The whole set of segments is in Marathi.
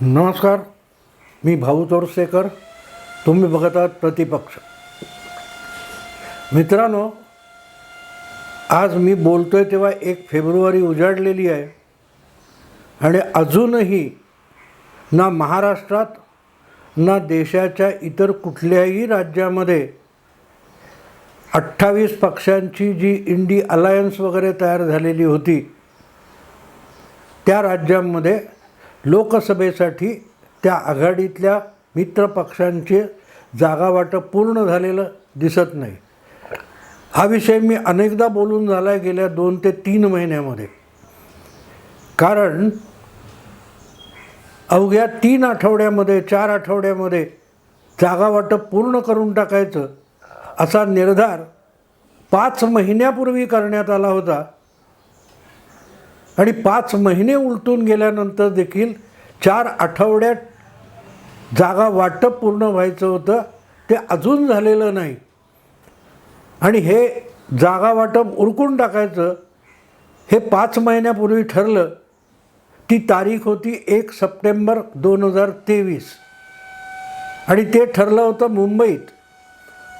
नमस्कार मी भाऊ चोरसेकर तुम्ही बघत आहात प्रतिपक्ष. मित्रांनो आज मी बोलतोय तेव्हा एक फेब्रुवारी उजाडलेली आहे. आणि अजूनही ना महाराष्ट्रात ना देशाच्या इतर कुठल्याही राज्यामध्ये अठ्ठावीस पक्षांची जी इंडी अलायन्स वगैरे तयार झालेली होती त्या राज्यांमध्ये लोकसभेसाठी त्या आघाडीतल्या मित्र पक्षांचे पूर्ण झालेलं दिसत नाही. हा विषय मी अनेकदा बोलून झाला आहे गेल्या दोन ते तीन महिन्यामध्ये. कारण अवघ्या तीन आठवड्यामध्ये चार आठवड्यामध्ये जागावाटप पूर्ण करून टाकायचं असा निर्धार पाच महिन्यापूर्वी करण्यात आला होता. आणि पाच महिने उलटून गेल्यानंतर देखील चार आठवड्यात जागा वाटप पूर्ण व्हायचं होतं. ते अजून झालेलं नाही. आणि हे जागा वाटप उरकून टाकायचं हे पाच महिन्यापूर्वी ठरलं. ती तारीख होती एक सप्टेंबर दोन हजार तेवीस. आणि ते ठरलं होतं मुंबईत.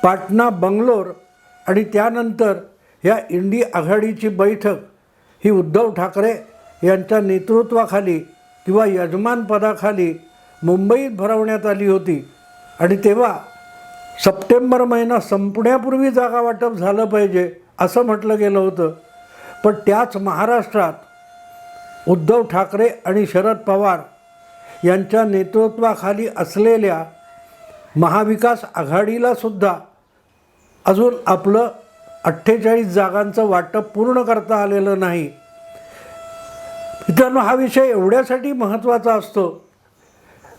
पाटणा बंगलोर आणि त्यानंतर या इंडी आघाडीची बैठक. ही उद्धव ठाकरे यांच्या नेतृत्वाखाली किंवा यजमानपदाखाली मुंबईत भरवण्यात आली होती. आणि तेव्हा सप्टेंबर महिना संपण्यापूर्वी जागा वाटप झालं पाहिजे असं म्हटलं गेलं होतं. पण त्याच महाराष्ट्रात उद्धव ठाकरे आणि शरद पवार यांच्या नेतृत्वाखाली असलेल्या महाविकास आघाडीलासुद्धा अजून आपलं अठ्ठेचाळीस जागांचं वाटप पूर्ण करता आलेलं नाही. मित्रांनो हा विषय एवढ्यासाठी महत्त्वाचा असतो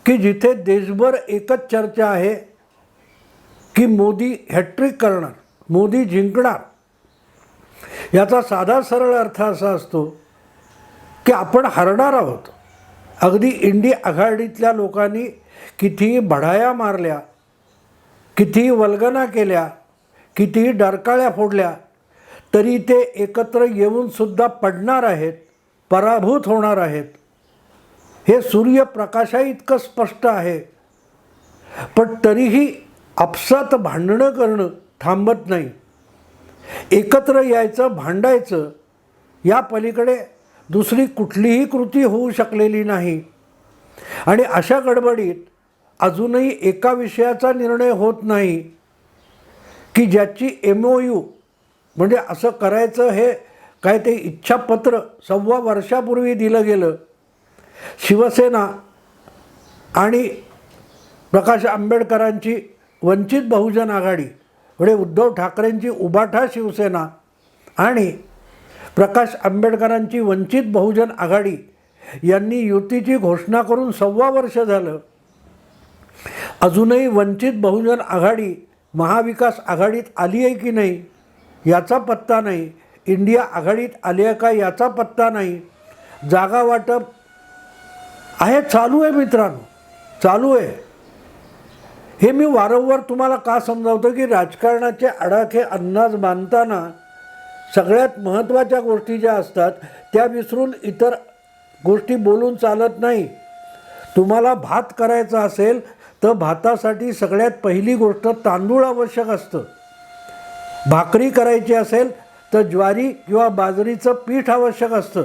की जिथे देशभर एकच चर्चा आहे की मोदी हॅट्रिक करणार मोदी जिंकणार. याचा साधा सरळ अर्थ असा असतो की आपण हरणार आहोत. अगदी इंडी आघाडीतल्या लोकांनी कितीही बढाया मारल्या कितीही वल्गना केल्या कितीही डरकाळ्या फोडल्या तरी ते एकत्र येऊनसुद्धा पडणार आहेत पराभूत होणार आहेत. हे सूर्यप्रकाशा इतकं स्पष्ट आहे. पण तरीही आपसात भांडणं करणं थांबत नाही. एकत्र यायचं भांडायचं या पलीकडे दुसरी कुठलीही कृती होऊ शकलेली नाही. आणि अशा गडबडीत अजूनही एका विषयाचा निर्णय होत नाही. की ज्याची एम ओ यू म्हणजे असं करायचं हे काय ते इच्छापत्र सव्वा वर्षापूर्वी दिलं गेलं. शिवसेना आणि प्रकाश आंबेडकरांची वंचित बहुजन आघाडी म्हणजे उद्धव ठाकरेंची उबाठा शिवसेना आणि प्रकाश आंबेडकरांची वंचित बहुजन आघाडी यांनी युतीची घोषणा करून सव्वा वर्ष झालं. अजूनही वंचित बहुजन आघाडी महाविकास आघाडीत आली आहे की नाही याचा पत्ता नाही. इंडिया आघाडीत आली आहे का याचा पत्ता नाही. जागा वाटप आहे चालू आहे मित्रांनो चालू आहे. हे मी वारंवार तुम्हाला का समजावतो की राजकारणाचे आडाखे अंदाज बांधताना सगळ्यात महत्त्वाच्या गोष्टी ज्या असतात त्या विसरून इतर गोष्टी बोलून चालत नाही. तुम्हाला भात करायचा असेल तर भातासाठी सगळ्यात पहिली गोष्ट तांदूळ आवश्यक असतं. भाकरी करायची असेल तर ज्वारी किंवा बाजरीचं पीठ आवश्यक असतं.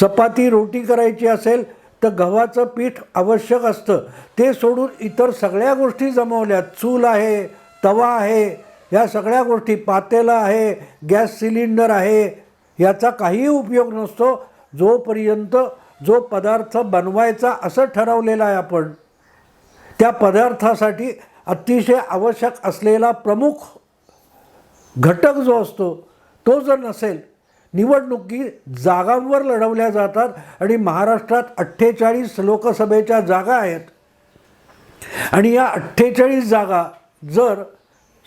चपाती रोटी करायची असेल तर गव्हाचं पीठ आवश्यक असतं. ते सोडून इतर सगळ्या गोष्टी जमवल्या चूल आहे तवा आहे या सगळ्या गोष्टी. पातेलं आहे गॅस सिलेंडर आहे याचा काहीही उपयोग नसतो. जोपर्यंत जो पदार्थ बनवायचा असं ठरवलेला आहे आपण त्या पदार्थासाठी अतिशय आवश्यक असलेला प्रमुख घटक जो असतो तो जर नसेल निवडणुकी जागांवर लढवल्या जातात आणि महाराष्ट्रात अठ्ठेचाळीस लोकसभेच्या जागा आहेत. आणि या अठ्ठेचाळीस जागा जर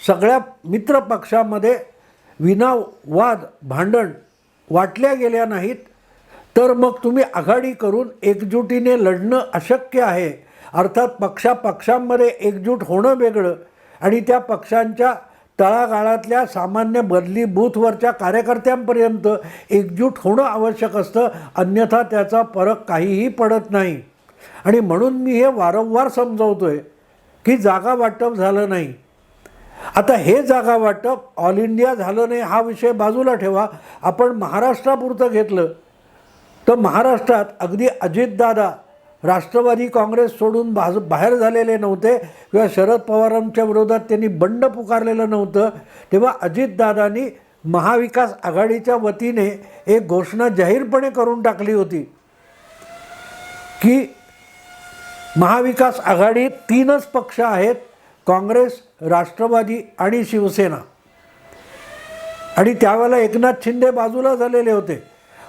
सगळ्या मित्र पक्षामध्ये विना वाद भांडण वाटल्या गेल्या नाहीत तर मग तुम्ही आघाडी करून एकजुटीने लढणं अशक्य आहे. अर्थात पक्षापक्षांमध्ये एकजूट होणं वेगळं आणि त्या पक्षांच्या तळागाळातल्या सामान्य बदली बूथवरच्या कार्यकर्त्यांपर्यंत एकजूट होणं आवश्यक असतं. अन्यथा त्याचा फरक काहीही पडत नाही. आणि म्हणून मी हे वारंवार समजवतोय की जागा वाटप झालं नाही. आता हे जागा वाटप ऑल इंडिया झालं नाही हा विषय बाजूला ठेवा. आपण महाराष्ट्रापुरतं घेतलं. तर महाराष्ट्रात अगदी अजितदादा राष्ट्रवादी काँग्रेस सोडून भाज बाहेर झालेले नव्हते किंवा शरद पवारांच्या विरोधात त्यांनी बंड पुकारलेलं नव्हतं तेव्हा अजितदादांनी महाविकास आघाडीच्या वतीने एक घोषणा जाहीरपणे करून टाकली होती की महाविकास आघाडीत तीनच पक्ष आहेत काँग्रेस राष्ट्रवादी आणि शिवसेना. आणि त्यावेळेला एकनाथ शिंदे बाजूला झालेले होते.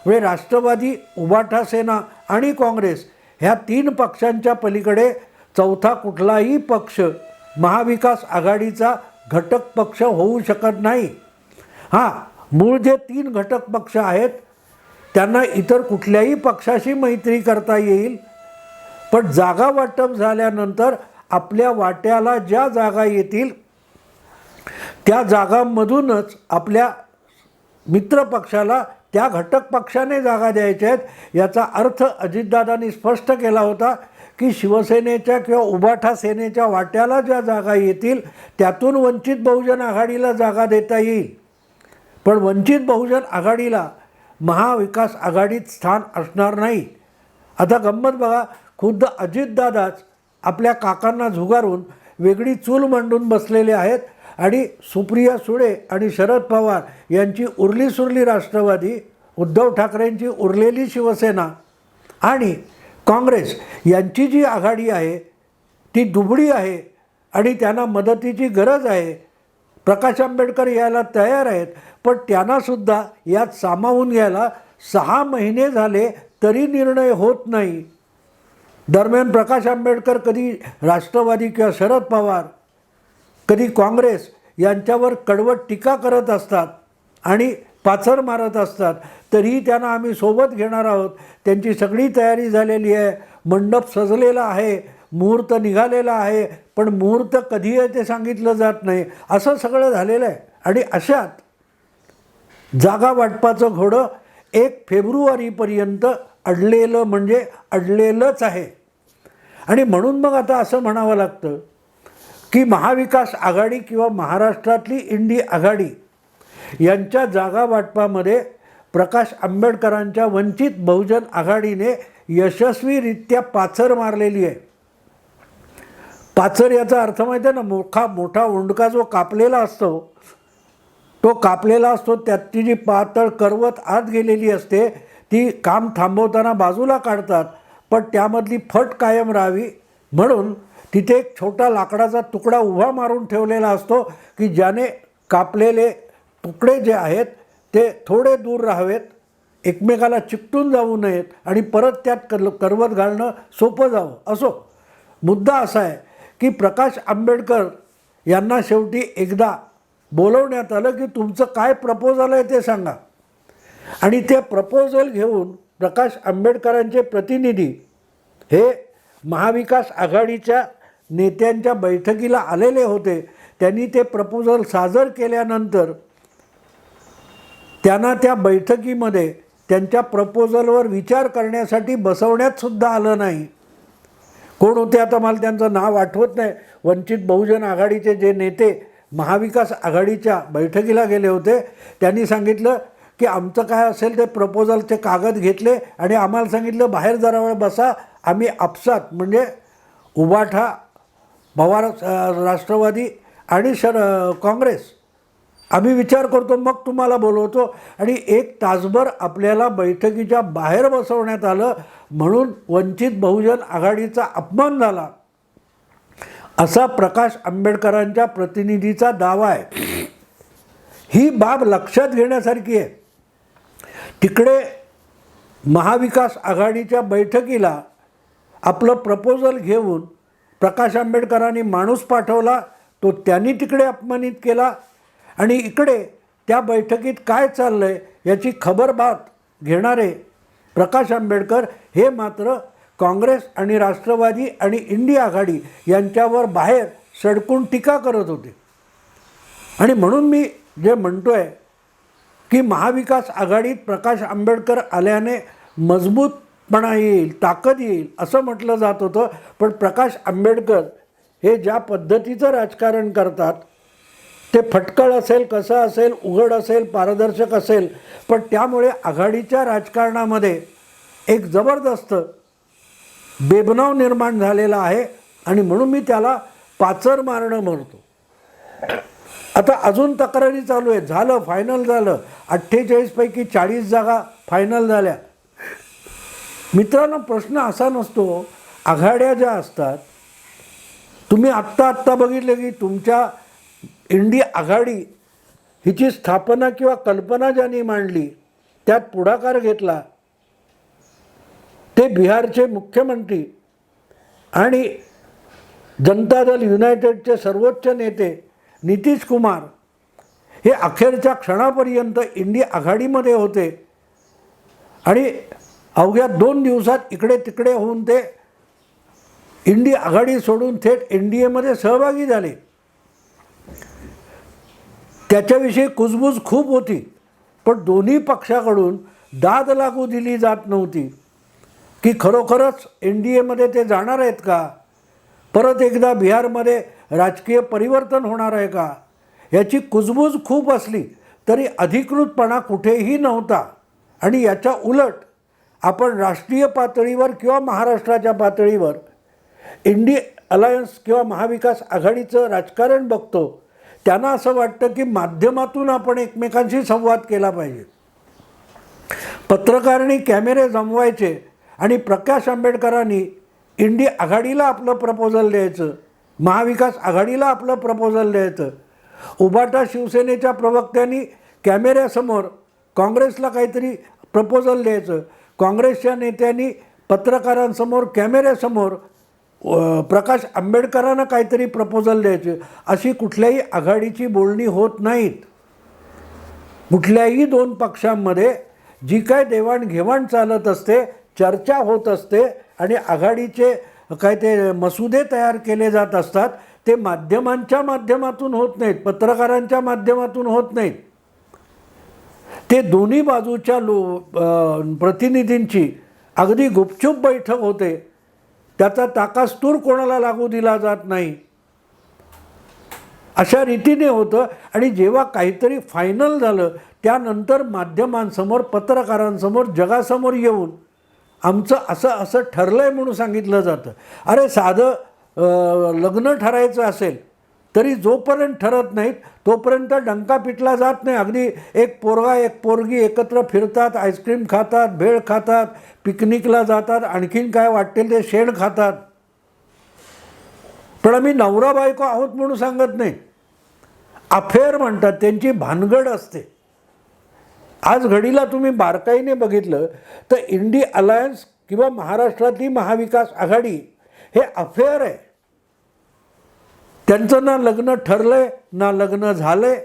म्हणजे राष्ट्रवादी उबाठा सेना आणि काँग्रेस ह्या तीन पक्षांच्या पलीकडे चौथा कुठलाही पक्ष महाविकास आघाडीचा घटक पक्ष होऊ शकत नाही. हां मूळ जे तीन घटक पक्ष आहेत त्यांना इतर कुठल्याही पक्षाशी मैत्री करता येईल. पण जागा वाटप झाल्यानंतर आपल्या वाट्याला ज्या जागा येतील त्या जागांमधूनच आपल्या मित्रपक्षाला त्या घटक पक्षाने जागा द्यायच्या आहेत. याचा अर्थ अजितदादांनी स्पष्ट केला होता की शिवसेनेच्या किंवा उबाठा सेनेच्या वाट्याला ज्या जागा येतील त्यातून वंचित बहुजन आघाडीला जागा देता येईल. पण वंचित बहुजन आघाडीला महाविकास आघाडीत स्थान असणार नाही. आता गंमत बघा खुद्द अजितदादाच आपल्या काकांना झुगारून वेगळी चूल मांडून बसलेले आहेत. आणि सुप्रिया सुळे आणि शरद पवार यांची उरली सुरली राष्ट्रवादी उद्धव ठाकरेंची उरलेली शिवसेना आणि काँग्रेस यांची जी आघाडी आहे ती दुबळी आहे आणि त्यांना मदतीची गरज आहे. प्रकाश आंबेडकर यायला तयार आहेत पण त्यांनासुद्धा यात सामावून घ्यायला सहा महिने झाले तरी निर्णय होत नाही. दरम्यान प्रकाश आंबेडकर कधी राष्ट्रवादी किंवा शरद पवार कधी काँग्रेस यांच्यावर कडवट टीका करत असतात आणि पाचर मारत असतात तरीही त्यांना आम्ही सोबत घेणार आहोत. त्यांची सगळी तयारी झालेली आहे. मंडप सजलेला आहे मुहूर्त निघालेला आहे पण मुहूर्त कधी आहे ते सांगितलं जात नाही. असं सगळं झालेलं आहे. आणि अशात जागा वाटपाचं घोडं एक फेब्रुवारीपर्यंत अडलेलं म्हणजे अडलेलंच आहे. आणि म्हणून मग आता असं म्हणावं लागतं की महाविकास आघाडी किंवा महाराष्ट्रातली इंडी आघाडी यांच्या जागा वाटपामध्ये प्रकाश आंबेडकरांच्या वंचित बहुजन आघाडीने यशस्वीरित्या पाचर मारलेली आहे. पाचर याचा अर्थ माहिती आहे ना मोठा मोठा ओंडका जो कापलेला असतो तो कापलेला असतो त्याची जी पातळ करवत आत गेलेली असते ती काम थांबवताना बाजूला काढतात पण त्यामधली फट कायम राहावी म्हणून तिथे एक छोटा लाकडाचा तुकडा उभा मारून ठेवलेला असतो की ज्याने कापलेले तुकडे जे आहेत ते थोडे दूर राहावेत एकमेकाला चिकटून जाऊ नयेत आणि परत त्यात कर करवत घालणं सोपं जावं. असो मुद्दा असा आहे की प्रकाश आंबेडकर यांना शेवटी एकदा बोलवण्यात आलं की तुमचं काय प्रपोजल आहे ते सांगा. आणि ते प्रपोजल घेऊन प्रकाश आंबेडकरांचे प्रतिनिधी हे महाविकास आघाडीच्या नेत्यांच्या बैठकीला आलेले होते. त्यांनी ते प्रपोजल सादर केल्यानंतर त्यांना त्या बैठकीमध्ये त्यांच्या प्रपोजलवर विचार करण्यासाठी बसवण्यात सुद्धा आलं नाही. कोण होते आता मला त्यांचं नाव आठवत नाही. वंचित बहुजन आघाडीचे जे नेते महाविकास आघाडीच्या बैठकीला गेले होते त्यांनी सांगितलं की आमचं काय असेल ते प्रपोजलचे कागद घेतले आणि आम्हाला सांगितलं बाहेर जरा वेळ बसा आम्ही आपसात म्हणजे उबाठा पवार राष्ट्रवादी आणि शर काँग्रेस आम्ही विचार करतो मग तुम्हाला बोलवतो. आणि एक तासभर आपल्याला बैठकीच्या बाहेर बसवण्यात आलं म्हणून वंचित बहुजन आघाडीचा अपमान झाला. असा प्रकाश आंबेडकरांच्या प्रतिनिधीचा दावा आहे. ही बाब लक्षात घेण्यासारखी आहे. तिकडे महाविकास आघाडीच्या बैठकीला आपलं प्रपोजल घेऊन प्रकाश आंबेडकरांनी माणूस पाठवला तो त्यांनी तिकडे अपमानित केला. आणि इकडे त्या बैठकीत काय चाललं आहे याची खबरबात घेणारे प्रकाश आंबेडकर हे मात्र काँग्रेस आणि राष्ट्रवादी आणि इंडिया आघाडी यांच्यावर बाहेर सडकून टीका करत होते. आणि म्हणून मी जे म्हणतो आहे की महाविकास आघाडीत प्रकाश आंबेडकर आल्याने मजबूत फटकेपणा येईल ताकद येईल असं म्हटलं जात होतं. पण प्रकाश आंबेडकर हे ज्या पद्धतीचं राजकारण करतात ते फटकळ असेल कसं असेल उघड असेल पारदर्शक असेल पण त्यामुळे आघाडीच्या राजकारणामध्ये एक जबरदस्त बेबनाव निर्माण झालेला आहे आणि म्हणून मी त्याला पाचर मारणं म्हणतो. आता अजून तक्रारी चालू आहे झालं फायनल झालं. अठ्ठेचाळीसपैकी चाळीस जागा फायनल झाल्या. मित्रांनो प्रश्न असा नसतो आघाड्या ज्या असतात तुम्ही आत्ता आत्ता बघितलं की तुमच्या इंडिया आघाडी हिची स्थापना किंवा कल्पना ज्यांनी मांडली त्यात पुढाकार घेतला ते बिहारचे मुख्यमंत्री आणि जनता दल युनायटेडचे सर्वोच्च नेते नितीश कुमार हे अखेरच्या क्षणापर्यंत इंडी आघाडीमध्ये होते. आणि अवघ्या दोन दिवसात इकडे तिकडे होऊन ते इंडी आघाडी सोडून थेट एन डी एमध्ये सहभागी झाले. त्याच्याविषयी कुजबूज खूप होती पण दोन्ही पक्षाकडून दाद लागू दिली जात नव्हती. की खरोखरच एन डी एमध्ये ते जाणार आहेत का? परत एकदा बिहारमध्ये राजकीय परिवर्तन होणार आहे का? याची कुजबूज खूप असली तरी अधिकृतपणा कुठेही नव्हता. आणि याच्या उलट आपण राष्ट्रीय पातळीवर किंवा महाराष्ट्राच्या पातळीवर इंडी अलायन्स किंवा महाविकास आघाडीचं राजकारण बघतो त्यांना असं वाटतं की माध्यमातून आपण एकमेकांशी संवाद केला पाहिजे. पत्रकारांनी कॅमेरे जमवायचे आणि प्रकाश आंबेडकरांनी इंडी आघाडीला आपलं प्रपोजल द्यायचं महाविकास आघाडीला आपलं प्रपोजल द्यायचं. उबाटा शिवसेनेच्या प्रवक्त्यांनी कॅमेऱ्यासमोर काँग्रेसला काहीतरी प्रपोजल द्यायचं. काँग्रेसच्या नेत्यांनी पत्रकारांसमोर कॅमेऱ्यासमोर प्रकाश आंबेडकरांना काहीतरी प्रपोजल द्यायचे. अशी कुठल्याही आघाडीची बोलणी होत नाहीत. कुठल्याही दोन पक्षांमध्ये जी काय देवाणघेवाण चालत असते चर्चा होत असते आणि आघाडीचे काय ते मसुदे तयार केले जात असतात ते माध्यमांच्या माध्यमातून होत नाहीत पत्रकारांच्या माध्यमातून होत नाहीत. ते दोन्ही बाजूच्या लो प्रतिनिधींची अगदी गुपचूप बैठक होते. त्याचा ताकास्तूर कोणाला लागू दिला जात नाही. अशा रीतीने होतं आणि जेव्हा काहीतरी फायनल झालं त्यानंतर माध्यमांसमोर पत्रकारांसमोर जगासमोर येऊन आमचं असं असं ठरलं आहे म्हणून सांगितलं जातं. अरे साधं लग्न ठरायचं असेल तरी जोपर्यंत ठरत नाहीत तोपर्यंत डंका पिटला जात नाही. अगदी एक पोरगा एक पोरगी एकत्र फिरतात आईस्क्रीम खातात भेळ खातात पिकनिकला जातात आणखीन काय वाटेल ते शेण खातात. पण आम्ही नवरा बायको आहोत म्हणून सांगत नाही. अफेअर म्हणतात त्यांची भानगड असते. आज घडीला तुम्ही बारकाईने बघितलं तर इंडी अलायन्स किंवा महाराष्ट्रातली महाविकास आघाडी हे अफेअर आहे. त्यांचं ना लग्न ठरलंय ना लग्न झालंय.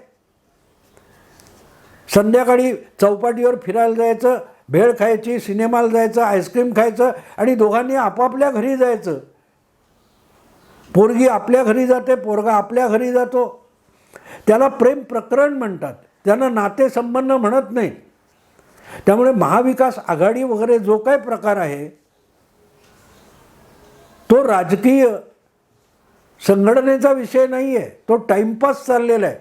संध्याकाळी चौपाटीवर फिरायला जायचं भेळ खायची सिनेमाला जायचं आईस्क्रीम खायचं आणि दोघांनी आपापल्या घरी जायचं. पोरगी आपल्या घरी जाते पोरगा आपल्या घरी जातो. त्याला प्रेम प्रकरण म्हणतात. त्यांना नातेसंबंध म्हणत नाही. त्यामुळे महाविकास आघाडी वगैरे जो काय प्रकार आहे तो राजकीय संघटनेचा विषय नाही आहे तो टाइमपास चाललेला आहे.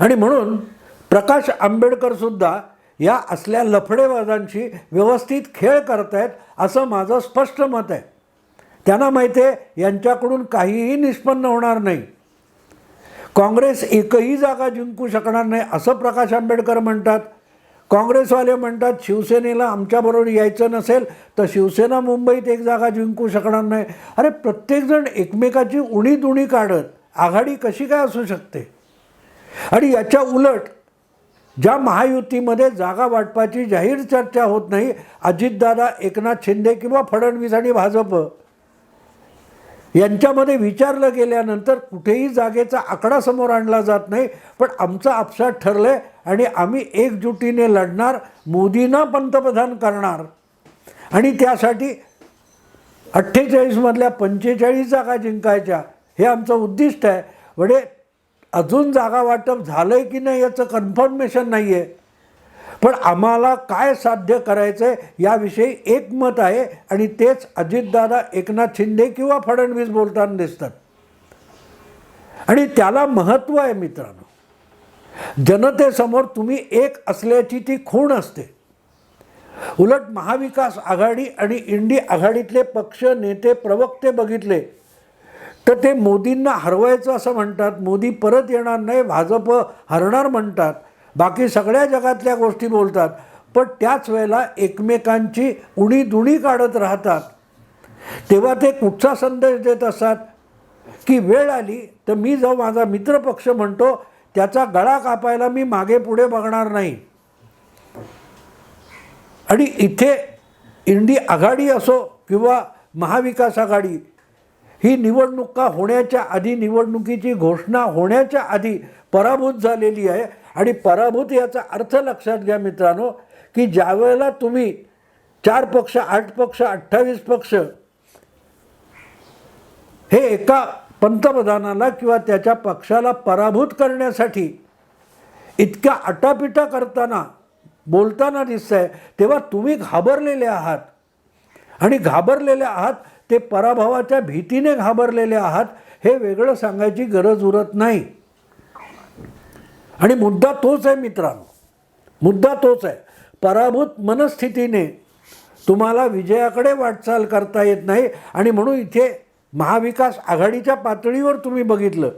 आणि म्हणून प्रकाश आंबेडकरसुद्धा या असल्या लफडेबाजांशी व्यवस्थित खेळ करतायत असं माझं स्पष्ट मत आहे. त्यांना माहिती आहे यांच्याकडून काहीही निष्पन्न होणार नाही. काँग्रेस एकही जागा जिंकू शकणार नाही असं प्रकाश आंबेडकर म्हणतात. काँग्रेसवाले म्हणतात शिवसेनेला आमच्याबरोबर यायचं नसेल तर शिवसेना मुंबईत एक जागा जिंकू शकणार नाही. अरे प्रत्येकजण एकमेकाची उणी दुणी काढत आघाडी कशी काय असू शकते? आणि याच्या उलट ज्या महायुतीमध्ये जागा वाटपाची जाहीर चर्चा होत नाही अजितदादा एकनाथ शिंदे किंवा फडणवीस आणि भाजप यांच्यामध्ये विचारलं गेल्यानंतर कुठेही जागेचा आकडा समोर आणला जात नाही. पण आमचं आपसात ठरलं आहे आणि आम्ही एकजुटीने लढणार मोदींना पंतप्रधान करणार. आणि त्यासाठी अठ्ठेचाळीसमधल्या पंचेचाळीस जागा जिंकायच्या हे आमचं उद्दिष्ट आहे. म्हणजे अजून जागा वाटप झालं आहे की नाही याचं कन्फर्मेशन नाही आहे पण आम्हाला काय साध्य करायचं आहे याविषयी एकमत आहे आणि तेच अजितदादा एकनाथ शिंदे किंवा फडणवीस बोलताना दिसतात. आणि त्याला महत्त्व आहे मित्रांनो जनतेसमोर तुम्ही एक असल्याची ती खूण असते. उलट महाविकास आघाडी आणि इंडी आघाडीतले पक्ष नेते प्रवक्ते बघितले तर ते मोदींना हरवायचं असं म्हणतात मोदी परत येणार नाही भाजप हरणार म्हणतात. बाकी सगळ्या जगातल्या गोष्टी बोलतात पण त्याच वेळेला एकमेकांची उणी दुणी काढत राहतात. तेव्हा ते कुठचा संदेश देत असतात? की वेळ आली तर मी जो माझा मित्रपक्ष म्हणतो त्याचा गळा कापायला मी मागे पुढे बघणार नाही. आणि इथे इंडी आघाडी असो किंवा महाविकास आघाडी ही निवडणुका होण्याच्या आधी निवडणुकीची घोषणा होण्याच्या आधी पराभूत झालेली आहे. आणि पराभूत याचा अर्थ लक्षात घ्या मित्रांनो की ज्यावेळेला तुम्ही चार पक्ष आठ पक्ष अठ्ठावीस पक्ष हे एका पंतप्रधानाला किंवा त्याच्या पक्षाला पराभूत करण्यासाठी इतक्या आटापिटा करताना बोलताना दिसतंय तेव्हा तुम्ही घाबरलेले आहात. आणि घाबरलेले आहात ते पराभवाच्या भीतीने घाबरलेले आहात हे वेगळं सांगायची गरज उरत नाही. आणि मुद्दा तोच आहे मित्रांनो. मुद्दा तोच आहे. पराभूत मनस्थितीने तुम्हाला विजयाकडे वाटचाल करता येत नाही आणि म्हणून इथे महाविकास आघाडीच्या पातळीवर तुम्ही बघितलं.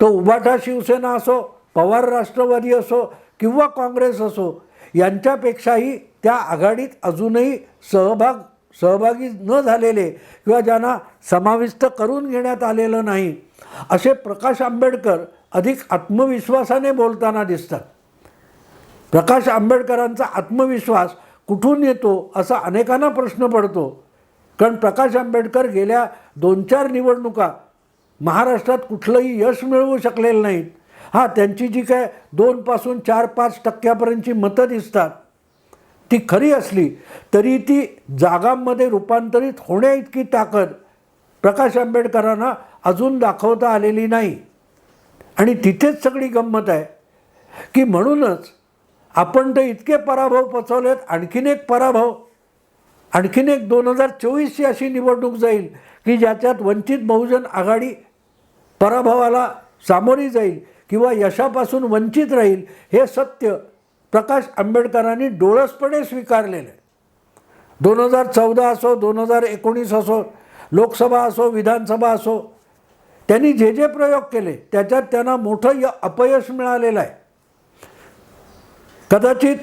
तो उबाठा शिवसेना असो पवार राष्ट्रवादी असो किंवा काँग्रेस असो यांच्यापेक्षाही त्या आघाडीत अजूनही सहभाग सहभागी न झालेले किंवा ज्यांना समाविष्ट करून घेण्यात आलेलं नाही असे प्रकाश आंबेडकर अधिक आत्मविश्वासाने बोलताना दिसतात. प्रकाश आंबेडकरांचा आत्मविश्वास कुठून येतो असा अनेकांना प्रश्न पडतो. कारण प्रकाश आंबेडकर गेल्या दोन चार निवडणुका महाराष्ट्रात कुठलंही यश मिळवू शकलेलं नाहीत. हां त्यांची जी काय दोनपासून चार पाच टक्क्यापर्यंतची मतं दिसतात. ती खरी असली तरी ती जागांमध्ये रूपांतरित होण्या इतकी ताकद प्रकाश आंबेडकरांना अजून दाखवता आलेली नाही. आणि तिथेच सगळी गंमत आहे. की म्हणूनच आपण तर इतके पराभव पचवलेत आणखीन एक पराभव आणखीन एक दोन हजार चोवीसची अशी निवडणूक जाईल की ज्याच्यात वंचित बहुजन आघाडी पराभवाला सामोरी जाईल किंवा यशापासून वंचित राहील हे सत्य प्रकाश आंबेडकरांनी डोळसपणे स्वीकारलेलं आहे. दोन हजार चौदा असो दोन हजार एकोणीस असो लोकसभा असो विधानसभा असो त्यांनी जे जे प्रयोग केले त्याच्यात त्यांना मोठं य अपयश मिळालेलं आहे. कदाचित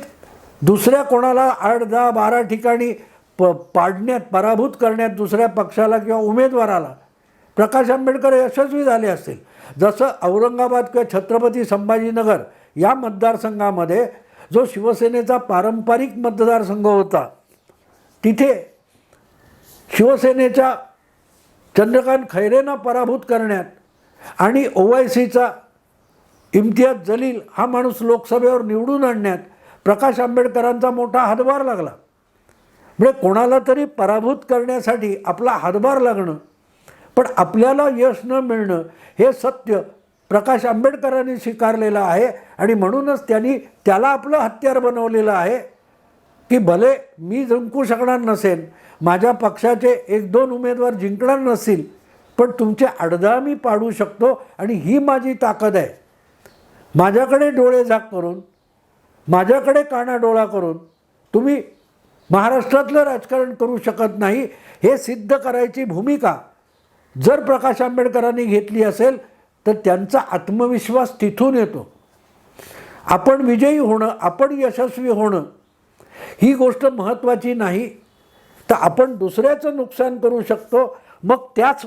दुसऱ्या कोणाला आठ दहा बारा ठिकाणी प पाडण्यात पराभूत करण्यात दुसऱ्या पक्षाला किंवा उमेदवाराला प्रकाश आंबेडकर यशस्वी झाले असतील. जसं औरंगाबाद किंवा छत्रपती संभाजीनगर या मतदारसंघामध्ये जो शिवसेनेचा पारंपरिक मतदारसंघ होता तिथे शिवसेनेच्या चंद्रकांत खैरेंना पराभूत करण्यात आणि ओवायसीचा इम्तियाज जलील हा माणूस लोकसभेवर निवडून आणण्यात प्रकाश आंबेडकरांचा मोठा हातभार लागला. म्हणजे कोणाला तरी पराभूत करण्यासाठी आपला हातभार लागणं पण आपल्याला यश न मिळणं हे सत्य प्रकाश आंबेडकरांनी स्वीकारलेलं आहे आणि म्हणूनच त्यांनी त्याला आपलं हत्यार बनवलेलं आहे. की भले मी जिंकू शकणार नसेन माझ्या पक्षाचे एक दोन उमेदवार जिंकणार नसतील पण तुमचे अडदा मी पाडू शकतो आणि ही माझी ताकद आहे. माझ्याकडे डोळे झाक करून माझ्याकडे काना डोळा करून तुम्ही महाराष्ट्रातलं राजकारण करू शकत नाही हे सिद्ध करायची भूमिका जर प्रकाश आंबेडकरांनी घेतली असेल तर त्यांचा आत्मविश्वास तिथून येतो. आपण विजयी होणं आपण यशस्वी होणं ही गोष्ट महत्त्वाची नाही तर आपण दुसऱ्याचं नुकसान करू शकतो. मग त्याच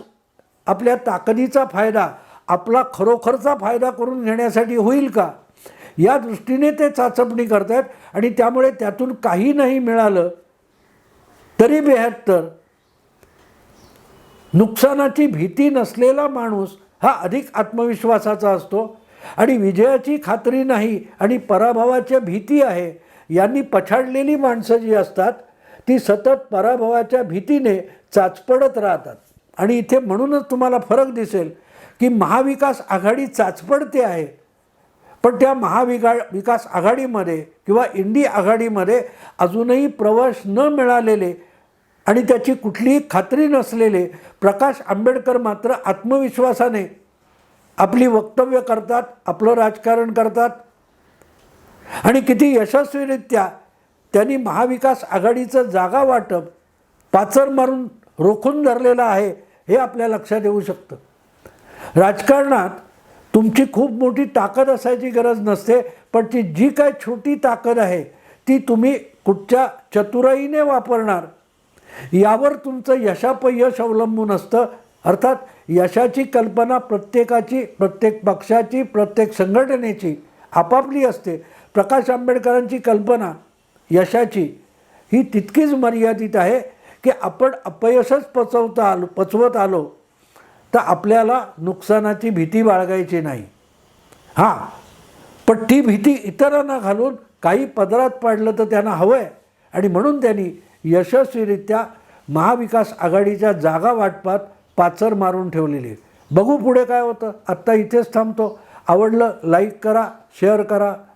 आपल्या ताकदीचा फायदा आपला खरोखरचा फायदा करून घेण्यासाठी होईल का? या दृष्टीने ते चाचपणी करतात आणि त्यामुळे त्यातून काही नाही मिळालं तरी बेहत्तर. नुकसानाची भीती नसलेला माणूस हा अधिक आत्मविश्वासाचा असतो. आणि विजयाची खात्री नाही आणि पराभवाच्या भीती आहे. यांनी पछाडलेली माणसं जी असतात ती सतत पराभवाच्या भीतीने चाचपडत राहतात. आणि इथे म्हणूनच तुम्हाला फरक दिसेल की महाविकास आघाडी चाचपडते आहे. पण त्या महाविका विकास आघाडीमध्ये किंवा इंडी आघाडीमध्ये अजूनही प्रवेश न मिळालेले आणि त्याची कुठलीही खात्री नसलेले प्रकाश आंबेडकर मात्र आत्मविश्वासाने आपली वक्तव्य करतात आपलं राजकारण करतात आणि किती यशस्वीरित्या त्यांनी महाविकास आघाडीचं जागा वाटप पाचर मारून रोखून धरलेलं आहे हे आपल्या लक्षात येऊ शकतं. राजकारणात तुमची खूप मोठी ताकद असायची गरज नसते पण ती जी काय छोटी ताकद आहे ती तुम्ही कुठच्या चतुराईने वापरणार यावर तुमचं यशापयश अवलंबून असतं. अर्थात यशाची कल्पना प्रत्येकाची प्रत्येक पक्षाची प्रत्येक संघटनेची आपापली असते. प्रकाश आंबेडकरांची कल्पना यशाची ही तितकीच मर्यादित आहे की आपण अपयशच पचवता आलो पचवत आलो तर आपल्याला नुकसानाची भीती बाळगायची नाही. हां पण ती भीती इतरांना घालून काही पदरात पाडलं तर त्यांना हवं आहे आणि म्हणून त्यांनी यशस्वीरित्या महाविकास आघाडीच्या जागा वाटपात पाचर मारून ठेवलेली बघू पुढे काय होतं. आत्ता इथेच थांबतो. आवडलं लाईक करा शेअर करा.